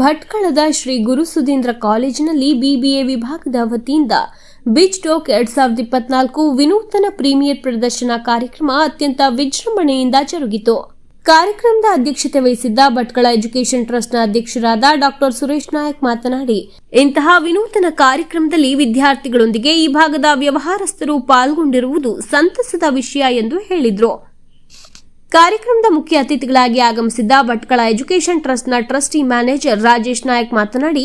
ಭಟ್ಕಳದ ಶ್ರೀ ಗುರುಸುಧೀಂದ್ರ ಕಾಲೇಜಿನಲ್ಲಿ ಬಿಬಿಎ ವಿಭಾಗದ ವತಿಯಿಂದ ಬಿಚ್ ಡಾಕ್ ಎರಡ್ ಸಾವಿರದ ಇಪ್ಪತ್ನಾಲ್ಕು ವಿನೂತನ ಪ್ರೀಮಿಯರ್ ಪ್ರದರ್ಶನ ಕಾರ್ಯಕ್ರಮ ಅತ್ಯಂತ ವಿಜೃಂಭಣೆಯಿಂದ ಜರುಗಿತು. ಕಾರ್ಯಕ್ರಮದ ಅಧ್ಯಕ್ಷತೆ ವಹಿಸಿದ್ದ ಭಟ್ಕಳ ಎಜುಕೇಷನ್ ಟ್ರಸ್ಟ್ನ ಅಧ್ಯಕ್ಷರಾದ ಡಾಕ್ಟರ್ ಸುರೇಶ್ ನಾಯಕ್ ಮಾತನಾಡಿ, ಇಂತಹ ವಿನೂತನ ಕಾರ್ಯಕ್ರಮದಲ್ಲಿ ವಿದ್ಯಾರ್ಥಿಗಳೊಂದಿಗೆ ಈ ಭಾಗದ ವ್ಯವಹಾರಸ್ಥರು ಪಾಲ್ಗೊಂಡಿರುವುದು ಸಂತಸದ ವಿಷಯ ಎಂದು ಹೇಳಿದರು. ಕಾರ್ಯಕ್ರಮದ ಮುಖ್ಯ ಅತಿಥಿಗಳಾಗಿ ಆಗಮಿಸಿದ್ದ ಭಟ್ಕಳ ಎಜುಕೇಷನ್ ಟ್ರಸ್ಟ್ನ ಟ್ರಸ್ಟಿ ಮ್ಯಾನೇಜರ್ ರಾಜೇಶ್ ನಾಯಕ್ ಮಾತನಾಡಿ,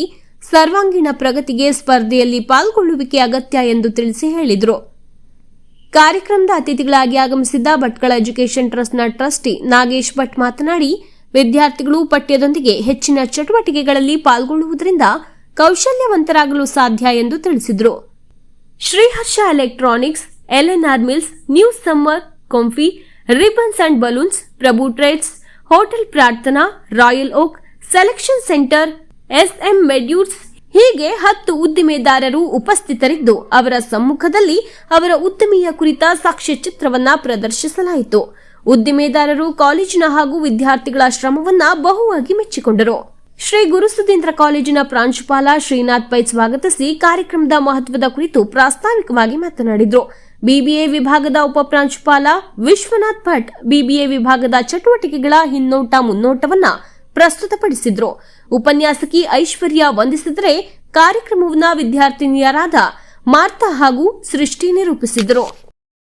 ಸರ್ವಾಂಗೀಣ ಪ್ರಗತಿಗೆ ಸ್ಪರ್ಧೆಯಲ್ಲಿ ಪಾಲ್ಗೊಳ್ಳುವಿಕೆ ಅಗತ್ಯ ಎಂದು ತಿಳಿಸಿ ಹೇಳಿದರು. ಕಾರ್ಯಕ್ರಮದ ಅತಿಥಿಗಳಾಗಿ ಆಗಮಿಸಿದ್ದ ಭಟ್ಕಳ ಎಜುಕೇಷನ್ ಟ್ರಸ್ಟ್ನ ಟ್ರಸ್ಟಿ ನಾಗೇಶ್ ಭಟ್ ಮಾತನಾಡಿ, ವಿದ್ಯಾರ್ಥಿಗಳು ಪಠ್ಯದೊಂದಿಗೆ ಹೆಚ್ಚಿನ ಚಟುವಟಿಕೆಗಳಲ್ಲಿ ಪಾಲ್ಗೊಳ್ಳುವುದರಿಂದ ಕೌಶಲ್ಯವಂತರಾಗಲು ಸಾಧ್ಯ ಎಂದು ತಿಳಿಸಿದರು. Sriharsha electronics LNR mills, new summer, comfy ribbons and balloons Prabhu trades hotel Prarthana royal oak selection centre S M ಮೆಡ್ಯೂರ್ಸ್ ಹೀಗೆ ಹತ್ತು ಉದ್ದಿಮೆದಾರರು ಉಪಸ್ಥಿತರಿದ್ದು, ಅವರ ಸಮ್ಮುಖದಲ್ಲಿ ಅವರ ಉದ್ದಿಮೆಯ ಕುರಿತ ಸಾಕ್ಷ್ಯಚಿತ್ರವನ್ನ ಪ್ರದರ್ಶಿಸಲಾಯಿತು. ಉದ್ದಿಮೆದಾರರು ಕಾಲೇಜಿನ ಹಾಗೂ ವಿದ್ಯಾರ್ಥಿಗಳ ಶ್ರಮವನ್ನ ಬಹುವಾಗಿ ಮೆಚ್ಚಿಕೊಂಡರು. ಶ್ರೀ ಗುರುಸುಧೀಂದ್ರ ಕಾಲೇಜಿನ ಪ್ರಾಂಶುಪಾಲ ಶ್ರೀನಾಥ್ ಪೈ ಸ್ವಾಗತಿಸಿ ಕಾರ್ಯಕ್ರಮದ ಮಹತ್ವದ ಕುರಿತು ಪ್ರಾಸ್ತಾವಿಕವಾಗಿ ಮಾತನಾಡಿದರು. ಬಿಬಿಎ ವಿಭಾಗದ ಉಪಪ್ರಾಂಶುಪಾಲ ವಿಶ್ವನಾಥ್ ಭಟ್ ಬಿಬಿಎ ವಿಭಾಗದ ಚಟುವಟಿಕೆಗಳ ಹಿನ್ನೋಟ ಮುನ್ನೋಟವನ್ನ ಪ್ರಸ್ತುತಪಡಿಸಿದ್ರು. ಉಪನ್ಯಾಸಕಿ ಐಶ್ವರ್ಯ ವಂದಿಸಿದರೆ ಕಾರ್ಯಕ್ರಮವನ್ನ ವಿದ್ಯಾರ್ಥಿನಿಯರಾದ ಮಾರ್ತಾ ಹಾಗೂ ಸೃಷ್ಟಿ ನಿರೂಪಿಸಿದರು.